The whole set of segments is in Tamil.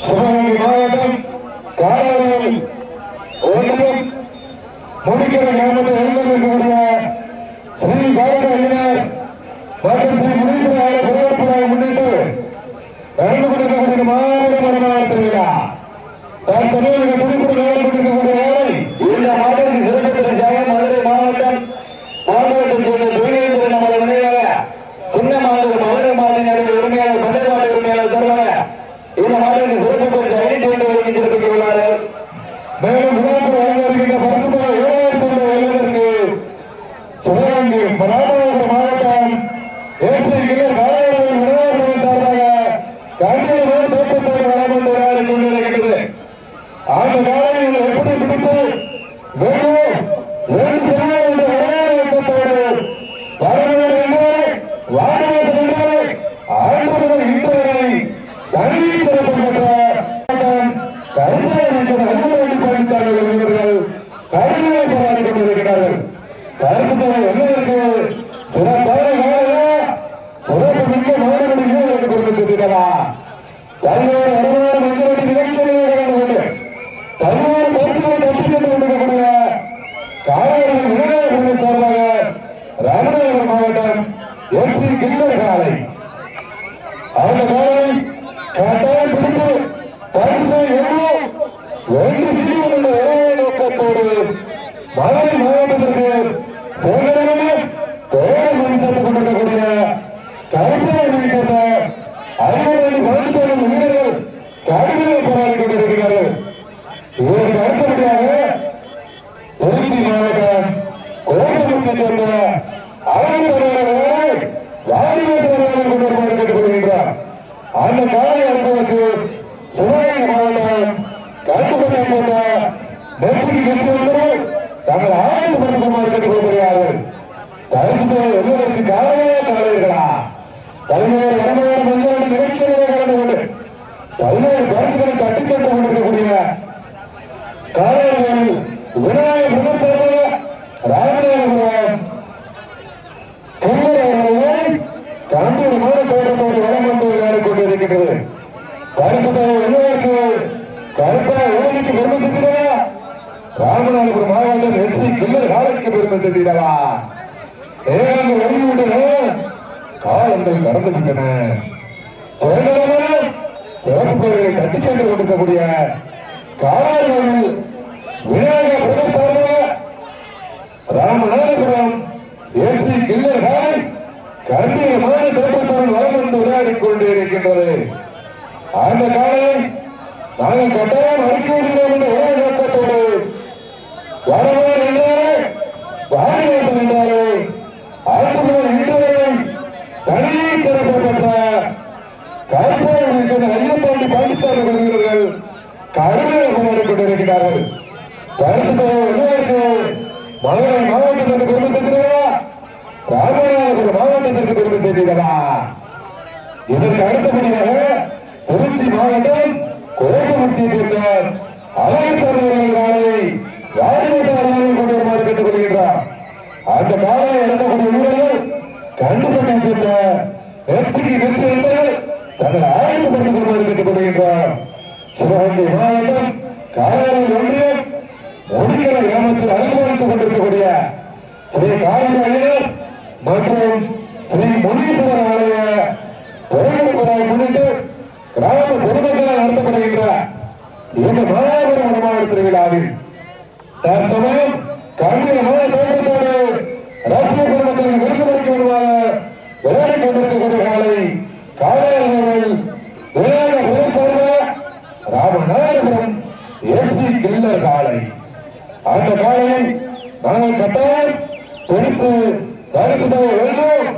சிவகங்கை மாவட்டம் காலாவூர் ஒன்றியம் முடிக்கிற கிராமத்தில் எழுந்திருக்கக்கூடிய ஸ்ரீ பாரத ஐயனார் மற்றும் ஸ்ரீ முனீஸ்வர ஆலய பெருவெடுப்பதாக முன்னிட்டு நடந்து கொண்டிருக்கக்கூடிய மாபெரும் மரமான திருவிழா தற்சமயம் மிக துடிப்புடன் நடந்து கொண்டிருக்கக்கூடிய வேலை இந்த மாவட்டத்தின் சிறப்பு ஜெயம் மதுரை மாவட்டம் மாவட்டத்தைச் சேர்ந்த தேவேந்திரன் நமது நினைவாக சின்ன மாவட்ட மதுரை மாவட்ட உரிமையாளர் பண்டை மாவட்ட உரிமையாளர் தருவாங்க இந்த மாவட்டத்தின் சிறப்பு பெற்ற ஐநூத்தி ஒன்று வரைக்கும் சிறப்பிக்க உள்ளார்கள் மேலும் விழாக்கு வழங்க இருக்கின்ற பரிசு தொகை ஏழாயிரத்தி ஒன்று வெல்வதற்கு சிவகங்கை ராமநாதபுரம் மாவட்டம் எஸ்டி கிளர் காலாயிரம் விநாயகர் சார்பாக கண்டிப்பாக தோற்றத்தோடு வளம் வந்து விளையாடி கொண்டிருக்கின்றது அந்த காலையில் எப்படி பிடித்து வெறும் ரெண்டு சரியாக என்ற ஒரே நோக்கத்தோடு வரவேறு என்றாலே வாடகை என்றாலே ஆண்டு முதல் இன்று வரை தனி சிறப்பு பெற்ற கருமையை வைத்தது அருமாண்டி பழனிசாமி வீரர்கள் கடுமையை போராடி கொண்டிருக்கிறார்கள் பரிசு தொகை என்னவருக்கு சிறப்பான வேலையா சிறப்பு மிக்க மாணவர்கள் வீரர்களுக்கு கொடுத்திருக்கிறதா பல்வேறு வருமான மஞ்சள் நிகழ்ச்சிகளில் கலந்து கொண்டு பல்வேறு பொருட்களை தட்டி சென்று கொண்டிருக்கக்கூடிய காலையில் விநாயகர்கள் சார்பாக ராமநாதபுரம் மாவட்டம் எஸ்டி கில்லர் காலை அந்த காலை கட்டாயம் பிடித்து பரிசு எவ்வளவு ரெண்டு பிரிவு என்ற ஒரே நோக்கத்தோடு மதுரை மாவட்டத்திற்கு சேகரங்களில் பேரம் சேர்த்துக் கொண்டிருக்கக்கூடிய கருப்பை சேர்ந்த ஐநூறு பழனிசாமி வீரர்கள் கடுமையாக போராடி கொண்டிருக்கிறார்கள் இதற்கு அடுத்தபடியாக திருச்சி மாவட்டம் கோவிலுக்கு சேர்ந்த அழகு கேட்டுக்கொள்கின்றார் அந்த காலை அனுப்பதற்கு சிவகங்கை மாவட்டம் கட்டுப்பட்டை சேர்ந்த நெற்றிக்கு வெற்றி தங்கள் ஆய்வு படுத்துமாறு கேட்டுக்கொள்கிறார்கள் பரிசு எழுவதற்கு காலையே தலைவர்களா பல்வேறு வடமாநில மஞ்சள் நிகழ்ச்சிகளிலே கலந்து கொண்டு பதினேழு பரிசுகளை தட்டிச் சென்று கொண்டிருக்கக்கூடிய காலையில் விநாயகர் விமர்சனமாக ராமநாதபுரம். கிருமரவர்களை கம்பீரமான தோட்டத்தோடு வளம் வந்து விளையாடிக் கொண்டிருக்கின்றது. பரிசு எழுவதற்கு கருப்பா ஊருக்கு பெருமை செஞ்சிடவா ராமநாதபுரம் மாவட்டம் எஸ்பி கில்லர் காலைக்கு பெருமை செஞ்சிடவா ஏழு வெளியிட்டன காலங்கள் கடந்துவிட்டன சுதந்திரமான சிறப்பு கோயிலை கட்டிச் சென்று கொண்டிருக்கக்கூடிய காலாய்களில் விநாயக பிரதேச ராமநாதபுரம் எஸ்பி கில்லர் காலை கம்பீரமான தோற்றத்துடன் வளம் வந்து விளையாடிக் கொண்டிருக்கின்றது அந்த காலை நாங்கள் கட்டாயம் அறிக்கை விடுகிறோம் என்ற ஒரே நோக்கத்தோடு என்றாலே வாரிவாசம் என்றாலே ஆண்டு முதல் இன்று வரை தனி சிறப்பு பெற்ற கருப்பாளர் ஐயப்பாண்டி பாண்டிச்சாமி வருகிறவர்கள் கடுமையாக போராடிக் கொண்டிருக்கிறார்கள் பரிசு தொகை மதுரை மாவட்டத்திற்கு பெருமை ராமநாதபுரம் மாவட்டத்திற்கு பெருமை இதற்கு அடுத்தபடியாக திருச்சி மாவட்டம் கோபமுத்தியை சேர்ந்த அழகர் கொண்டு வருமாறு கேட்டுக் கொள்கின்றார் அந்த காலையை இறக்கக்கூடிய வீரர்கள் கண்டுபட்டை சேர்ந்த வெற்றிக்கு வெற்றி என்பவர்கள் தங்கள் ஆயத்தப்படுத்திக் கொள்வார் கேட்டுக் கொள்கின்றார் சிவகங்கை மாவட்டம் காலாளர் ஒன்றியம் முடிக்கிற கிராமத்தில் அலுவலித்துக் கொண்டிருக்கக்கூடிய ஸ்ரீ காளிதாயர் மற்றும் ஸ்ரீ முனீஸ்வரர் ஆலய பெருமைப்படாய் முன்னிட்டு கிராம பொதுமக்களால் நடத்தப்படுகின்ற இந்த மாபெரும் வடமாடு திருவிழாவில் தற்சமயம் கம்பீரமான தோற்றத்தோடு ரசிக பெருமக்களின் விருது வரைக்கும் வருவாக விளையாடிக் கொண்டிருக்கக்கூடிய காலை காலையாளர்கள் விளையாட பிரதேச ராமநாதபுரம் எஸ்பி கில்லர் காலை அந்த காலையை நாங்கள் கட்டாயம் கொடுத்து பரிசுத்தை வெல்லும்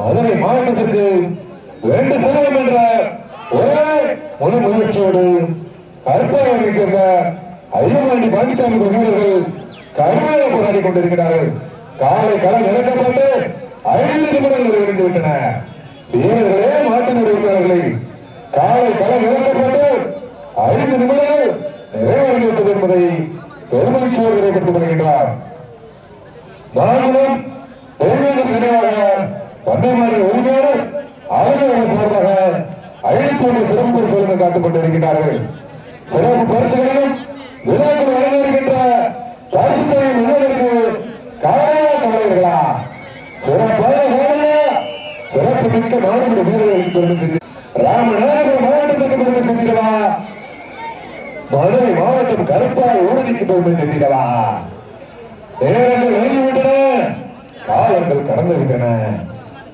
மதுரை மாவட்டத்திற்கு வேண்டு செல்வோம் என்ற ஒரே முழு முயற்சியோடு கருப்பாவை சேர்ந்த ஐயமாண்டி பாண்டிச்சாமி வீரர்கள் கடுமையாக போராடி கொண்டிருக்கிறார்கள். காலை களம் இறக்கப்பட்டு ஐந்து நிமிடங்கள் நிறைவடைந்து விட்டன. வீரர்களே மாட்டினுடைய உறுப்பினர்களை காலை களம் இறக்கப்பட்டு ஐந்து நிமிடங்கள் நிறைவடைந்து என்பதை பெருமகிழ்ச்சியோடு நிறைவேற்றிக் வருகின்றார் நாங்களும் பெருமையின் நினைவாக பந்தயமாரி உரிமையாளர் அரசு சார்பாக அழைக்கூடிய சிறப்பு பரிசுகளை காத்துக் கொண்டிருக்கிறார்கள் சிறப்பு பரிசுகளிலும் விழாக்கள் வழங்கியிருக்கின்ற பரிசுகளை முன்னதற்கு கவலையா கவலைகளா? சிறப்பான காலையா சிறப்பு மிக்க மாணவர்கள் வீரர்களுக்கு பெருமை செஞ்சு ராமநாதபுரம் மாவட்டத்திற்கு பெருமை செஞ்சிடவா மதுரை மாவட்டம் கருப்பாய் ஊரணிக்கு பெருமை செஞ்சிடவா நேரங்கள் நெருங்கிவிட்டன காலங்கள் கடந்து விட்டன.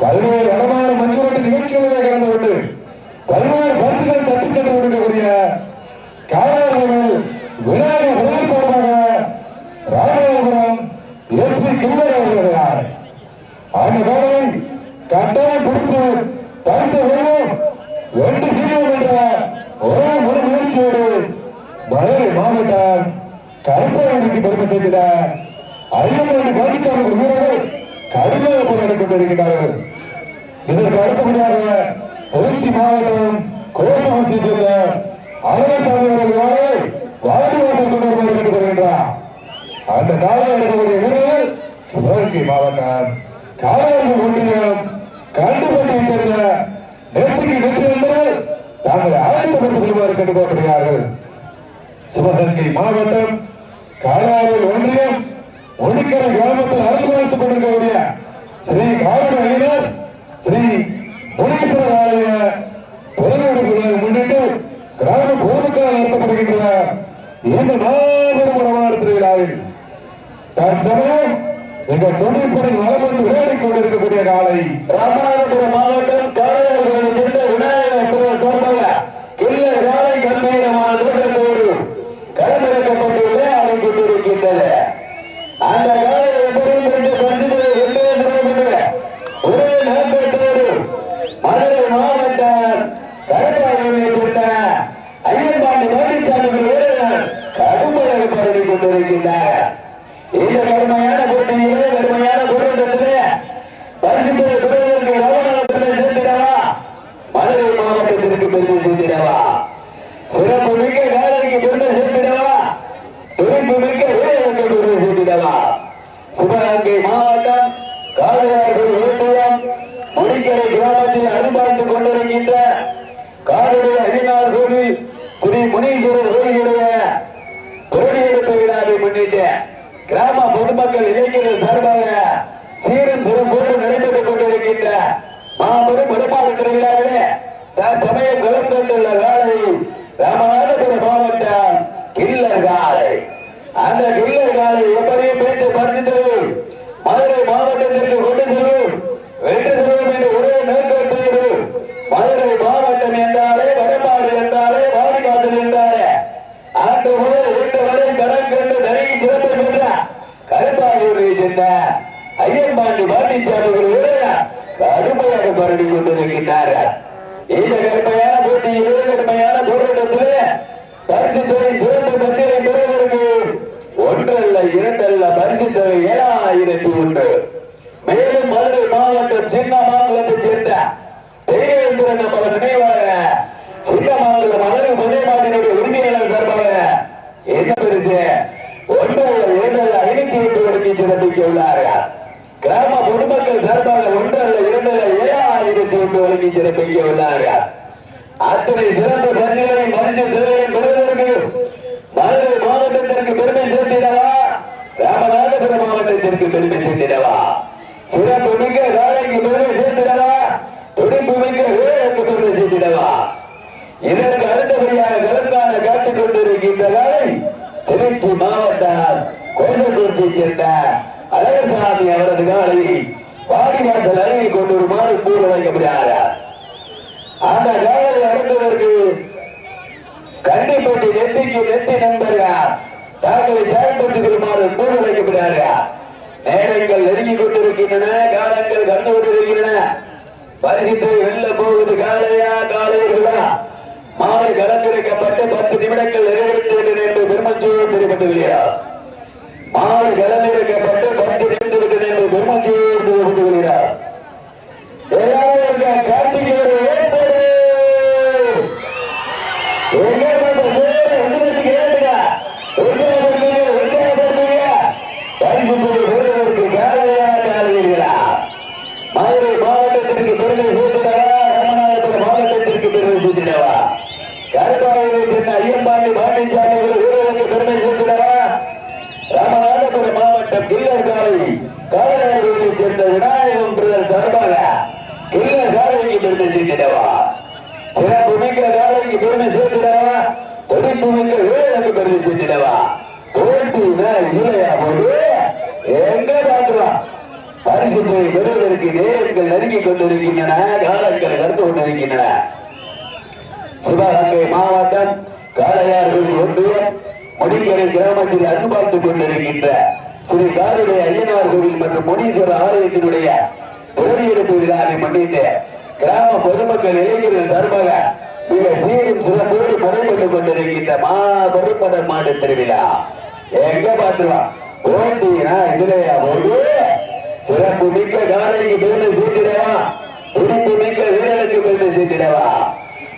பல்வேறு வடமான மஞ்சுரட்டு நிகழ்ச்சிகளிலே கடந்து விட்டு பல்வேறு பரிசுகளை தட்டிச் சென்று கொடுக்கக்கூடிய காவலர்கள் விநாயக முதல் சார்பாக ராமநாதபுரம் எஸ் பி கில்லர் அவர்கள் அந்த காலை கட்டாயம் பிடித்து பரிசு வருவோம் வென்று தீர்வோம் என்ற ஒரே ஒரு முயற்சியோடு மதுரை மாவட்டம் கருப்பாயனுக்கு பெருமை சேர்க்கிற ஐயனாண்டு பழனிசாமி வீரர்கள் கடுமையாக போராடி கொண்டிருக்கிறார்கள் இதற்கு அடுத்தபடியாக திருச்சி மாவட்டம் கோசமர்த்தி சேர்ந்த அழகசாமி அவர்கள் வாடிவாசல் கொண்டு வருமாறு கேட்டுக் கொள்கின்றார் அந்த காலையில் எடுக்கக்கூடிய வீரர்கள் சிவகங்கை மாவட்டம் காலையில் ஒன்றியம் கண்டுபட்டியை சேர்ந்த நெத்திக்கு நெற்றி என்பதால் தாங்கள் ஆயத்தப்பட்டுக் கொள்வார் கேட்டுக்கொள்கிறார்கள் சிவகங்கை மாவட்டம் காலாறு ஒன்றியம் ஒடிக்கரை கிராமத்தில் அரசுப்படுத்திக் கொண்டிருக்கக்கூடிய ஸ்ரீ காவல் ஐயனார் ஸ்ரீ முன்னிட்டு கிராம பொதுமக்கள் நடத்தப்படுகின்ற இந்த மாபெரும் உணவான திருவிழாவில் தற்சமயம் மிக துணிப்புடன் வளம் வந்து விளையாடிக் கொண்டிருக்கக்கூடிய காலை ராமநாதபுரம் மாவட்டம் காளையார்களை சேர்ந்த விநாயகர் சார்பாக கில்லர் காலை கம்பீரமான தோட்டத்தோடு களமிறக்கப்பட்டு விளையாடிக் கொண்டிருக்கின்றது அந்த காலை எப்படியும் ரெண்டு பந்துகளை வென்றே என்று ஒரே நோக்கத்தோடு மதுரை மாவட்டம் கருப்பாயை சேர்ந்த ஐயன்பாண்டி பழனிசாமி வீரர்கள் கடுமையாக பரவி கொண்டிருக்கின்றனர் இந்த கடுமையான போட்டியிலே கடுமையான போராட்டத்திலே பரிசுத்தை பெறுவதற்கு ராமநாதபுரத்தை சேர்த்திடவா மதுரை மாவட்டத்திற்கு பெருமை சேர்த்திடவா சிறப்பு மிக்க காலைக்கு பெருமை சேர்த்திடவா துடிப்பு மிக்க வீரருக்கு பெருமை சேர்த்திடவா சிவகங்கை மாவட்டம் காளையார்கள் ஒன்றியம் முடிக்கரை கிராமத்தில் அனுபவித்து கொண்டிருக்கின்ற காடுடைய ஐநாறு கோவில் ஸ்ரீ முனீஸ்வரர் கோவிலுடைய கொடியெடுப்பு விழாவை முன்னிட்டு கிராம பொதுமக்கள் சார்பாக சீரும் சிறப்போடு நடைபெற்றுக் கொண்டிருக்கின்ற மாபெரும் வருமான திருவிழாவிலே தற்சமயம் கலந்து கொண்டுள்ள வேலை ராமநாதபுரம் மாவட்டம் கில்லர் காலை. அந்த கில்லர் காலை எப்படியும் பேச்சு பறித்து மதுரை மாவட்டத்திற்கு கொண்டு செல்லும் வென்று செல்வோம் என்று ஒரே நோக்கத்தோடு மதுரை மாவட்டம் என்றாலே வடமாடு என்றாலே வாடிவாசல் என்றால் அன்று முதல் இன்று வரை கடன் கண்டு தனி சிறப்பு பெற்ற கருப்பாயூரை சேர்ந்த ஐயன்பாண்டி கடுமையாக மறுடி கொண்டிருக்கின்றார்கள் இந்த கடுமையான போட்டியிலே கடுமையான போராட்டத்திலே பரிசு தொகை அத்தனை சிறந்த பரிசுகளை மனித திறனை பெறுவதற்கு மதுரை மாவட்டத்திற்கு பெருமை சேர்த்திடவா? ராமநாதபுரம் மாவட்டத்திற்கு பெருமை சேர்த்திடவா? சிறப்பு மிக்க காலைக்கு பெருமை சேர்த்திடவா? துடிப்பு மிக்க வீரருக்கு பெருமை சேர்த்திடவா? இதற்கு அடுத்தபடியாக கலந்தான காத்துக் கொண்டிருக்கின்ற காலை திருச்சி மாவட்டம் கோயம்புத்தூர்ச்சி சேர்ந்த அழகசாமி அவரது காலை வாடிவாசல் அருகில் கொண்டு ஒரு மாடு கூற வைக்கப்படுகிறார் அந்த காலை அடுத்ததற்கு கண்டிப்பட்டி நெத்திக்கு நண்பர்கள் தங்களை தயார்படுத்திக் கொள்ளுமாறு கூறு வைக்கப்படுகிறார்கள் நேரங்கள் நெருங்கிக் கொண்டிருக்கின்றன காலங்கள் கண்டு கொண்டிருக்கின்றன. பரிசுத்தை வெல்ல போவது காலையா காலையர்களா மாடு கலந்திருக்கப்பட்டு பத்து நிமிடங்கள் நிறைவேற்றுகின்றன என்று பெருமஞ்சோடு தெரிவித்துள்ளா மாடு கலந்திருக்கப்பட்டு பத்து நிமிடங்கள் என்று பெருமஞ்சோடு தெரிவித்துள்ளார் எல்லாரும் கார்த்திகேயர் ஏற்படு எங்க போட்ட பேரு எங்களுக்கு கேளுங்க உற்சாகப்படுத்துங்க உற்சாகப்படுத்துங்க பரிசு தொகை பெறுவதற்கு காலையா காலையா மதுரை மாவட்டத்திற்கு பெருமை சேர்த்திடவா ராமநாதபுரம் மாவட்டத்திற்கு பெருமை சேர்த்திடவா காளையாரை சென்னை ஐயம்பாண்டி பாண்டிச்சாமி வீரர்களுக்கு பெருமை சேர்க்கிறவா ராமநாதபுரம் மாவட்டம் கில்லர் காலை காளையார்களை சேர்ந்த விநாயகம் பிரதர் சார்பாக கில்லர் காலைக்கு பெருமை சேர்க்கிறவா சிறப்பு மிக்க காலைக்கு பெருமை சேர்க்கிறவா பொறுப்பு மிக்க வீரர்களுக்கு பெருமை சேர்க்கிறவா போட்டினா இல்லையா போது எங்க பாக்குறோம் பரிசு போய் பெறுவதற்கு நேரங்கள் நெருங்கி கொண்டிருக்கின்றன காலங்கள் நடந்து கொண்டிருக்கின்றன. சிவகங்கை மாவட்டம் காளையார்கள் ஒன்றியம் முடிக்கரை கிராமத்தில் அன்புபார்த்துக் கொண்டிருக்கின்ற ஸ்ரீ காருடைய ஐயனார் கோவில் மற்றும் முனீஸ்வர ஆலயத்தினுடைய உறுதியெடுப்பு விழாவை முன்னிட்டு கிராம பொதுமக்கள் இளைஞர்கள் சார்பாக மிக சீரும் சிறப்பு நடைபெற்றுக் கொண்டிருக்கின்ற மாபெரும் படம் மாடு திருவிழா. எங்க பாத்துருவா ஓட்டினா இதுலயா போது சிறப்பு மிக்க காலைக்கு பெருமை சேர்த்திடவா உறுப்பு மிக்க வீரருக்கு பெருமை சேர்த்திடவா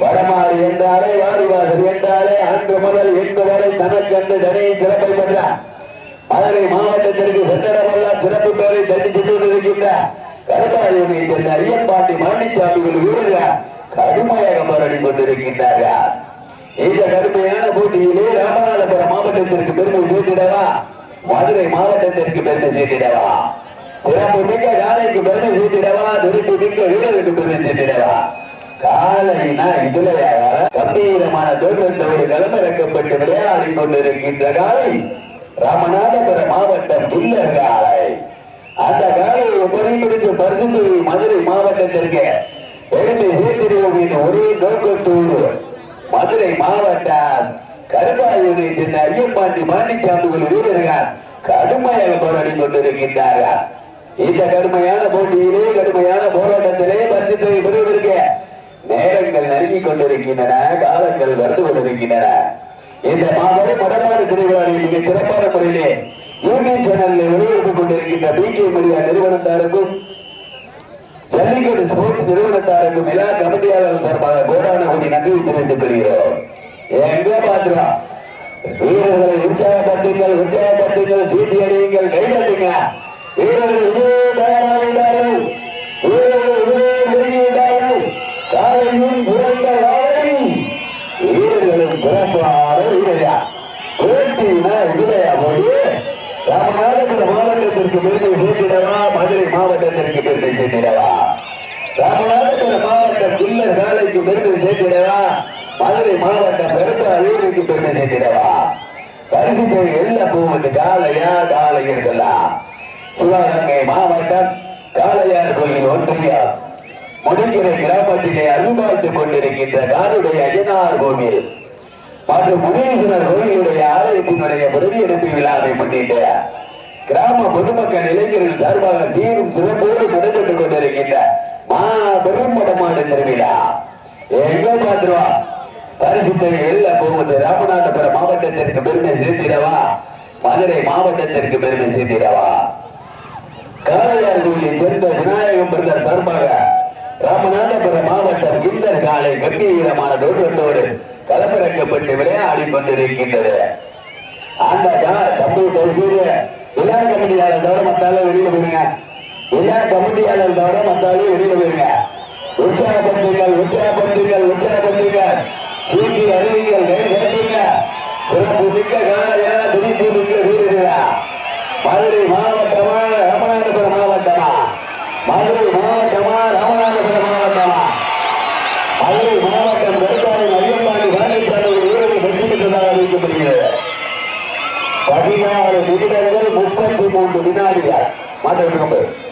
வடமாறு என்றாலே வாரிவாசல் என்றாலே அன்று முதல் இன்று வரை தனக்கென்று தனியை சிறப்பை பெற்றார் மதுரை மாவட்டத்திற்கு சென்றடமல்ல சிறப்பு பெயரை தட்டி சென்று கொண்டிருக்கின்ற கருப்பாயுமை சேர்ந்த ஐயப்பாண்டி மாணிச்சாமிகள் வீரர்கள் கடுமையாக போராடி கொண்டிருக்கின்றார்கள். இந்த கடுமையான போட்டியிலே ராமநாதபுரம் மாவட்டத்திற்கு பெருமை சேர்த்திடவா? மதுரை மாவட்டத்திற்கு பெருமை சேர்த்திடவா? சிறப்பு மிக்க காலைக்கு பெருமை சேர்த்திடவா? திருப்பி மிக்க வீரருக்கு பெருமை சேர்த்திடவா? காலைனா இதுல கம்பீரமான தோற்றத்தோடு களமிறக்கப்பட்டு விளையாடி கொண்டிருக்கின்ற காலை ராமநாதபுரம் மாவட்டம் கில்லர் காலை. அந்த காலையை பரிந்துரைத்து பரிசு மதுரை மாவட்டத்திற்கு பெருமை சேர்த்திடுவோம் என்று ஒரே நோக்கத்தோடு மதுரை மாவட்டம் கருப்பாயூரை சேர்ந்த ஐயப்பாண்டி மாணிச்சாமிகள் வீரர்கள் கடுமையாக போராடி கொண்டிருக்கின்றார்கள். இந்த கடுமையான போட்டியிலே கடுமையான போராட்டத்திலே பரிசுத்தொகை பெறுவதற்கு நேரங்கள் நெருங்கிக் கொண்டிருக்கின்றன காலங்கள் வந்து கொண்டிருக்கின்றன. இந்த மாபெரும் வடமாடு திருவிழாவை மிக சிறப்பான முறையிலே யூடியூப் சேனலில் ஒளிபரப்பு கொண்டிருக்கின்ற பி கே மரியா நிறுவனத்தாருக்கும் ஜல்லிக்கட்டு ஸ்போர்ட்ஸ் நிறுவனத்தாருக்கு விழா கமிட்டியாளர் சார்பாக கோடான கோடி நன்றி தெரிவித்துக் கொள்கிறோம். எங்க பாத்துறோம் வீரர்களை உற்சாகப்படுத்துங்கள் உற்சாகப்படுத்துங்கள் சீட்டி அடியுங்கள் கை தட்டுங்க வீரர்கள் இதே தயாராகிறார்கள் வீரர்கள் இதே நெருங்கிவிட்டார்கள் காலையும் பிறந்த காலை. வீரர்களும் பிறப்பான வீரரா போட்டினா இதுலையா போடி ராமநாதபுரம் மாவட்டத்திற்கு பெருமை சேர்த்திடவா? மதுரை மாவட்டத்திற்கு பெருமை சேர்த்திடவா? மாவட்டம் வேலைக்கு பெருமை சேர்த்திடவா மதுரை மாவட்டம் பெரும்பாலூருக்கு பெருமை சேர்த்திடவா பரிசு போய் எல்ல போவது காலையா காலையர்களா சிவகங்கை மாவட்டம் காளையார் கோயில் ஒன்றியம் முடிக்கிற கிராமத்திலே அருள்பார்த்துக் கொண்டிருக்கின்ற காருடைய அஜனார் கோவில். மற்றும் முனீஸ்வரர் கோயிலுடைய ஆலயத்தினுடைய பிரதி எடுப்பு விழாவை முன்னிட்டு கிராம பொதுமக்கள் இளைஞர்கள் சார்பாக சீரும் சிறப்போடு நடைபெற்றுக் கொண்டிருக்கின்ற மாபெரும் படமாடு திருவிழா. எங்க பாத்துருவா பரிசுத்தை வெளில போவது ராமநாதபுரம் மாவட்டத்திற்கு பெருமை சேர்த்திடவா? மதுரை மாவட்டத்திற்கு பெருமை சேர்த்திடவா? காளையார் கோயிலை சேர்ந்த விநாயகம் பிரதர் சார்பாக ராமநாதபுரம் மாவட்டம் கிண்டர் காலை கம்பீரமான தோற்றத்தோடு களமிறக்கப்பட்டு விளையாடி கொண்டிருக்கின்றது. அந்த தம்பி தயவுசெய்து விழா கமிட்டியாளர் தவிர மத்தாலும் வெளியில போயிருங்க. விழா கமிட்டியாளர் தவிர மத்தாலும் வெளியில போயிருங்க. உற்சாகப்படுத்துங்கள் உற்சாகப்படுத்துங்கள் உற்சாகப்படுத்துங்கள். சீட்டி அறிவிங்கள் கை சிறப்பு மிக்க காலையா துடிப்பு மிக்க வீரர்களா. மதுரை மாவட்டமா ராமநாதபுரம் மாவட்டமா? மதுரை மாவட்டமா ராமநாதபுரம் மாவட்டமா மதுரை மாவட்டம் கருப்பாளையம் ஐயம்பாண்டி பழனிசாமி வீரர்கள் வெற்றி பெற்றதாக அறிவிக்கப்படுகிறது பதினாறு நிமிடங்கள் முப்பத்தி மூன்று வினாடிகள். மாற்றம்